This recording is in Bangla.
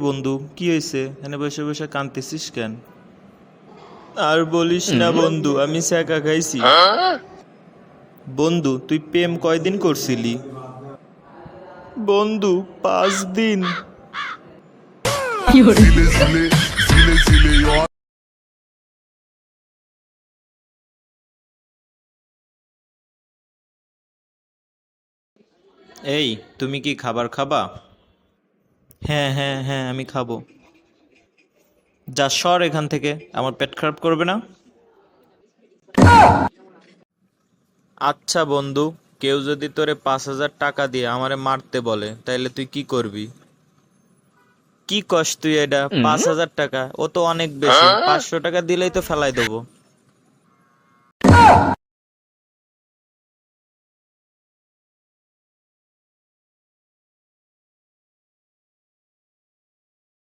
বন্ধু কি হয়েছে এখানে বসে বসে কাঁদতেছিস কেন আর বলিস না বন্ধু আমি স্যাকা খাইছি বন্ধু তুই প্রেম কয়দিন করছিলি বন্ধু পাঁচ দিন এই তুমি কি খাবার খাবা? হ্যাঁ হ্যাঁ হ্যাঁ আমি খাব। যা সর এখান থেকে। আমার পেট খারাপ করবে না? আচ্ছা বন্ধু কেউ যদি তোরে পাঁচ হাজার টাকা দিয়ে আমারে মারতে বলে তাইলে তুই কি করবি? কি কস তুই এটা? পাঁচ হাজার টাকা? ও তো অনেক বেশি। পাঁচশো টাকা দিলেই তো ফেলাই দেবো।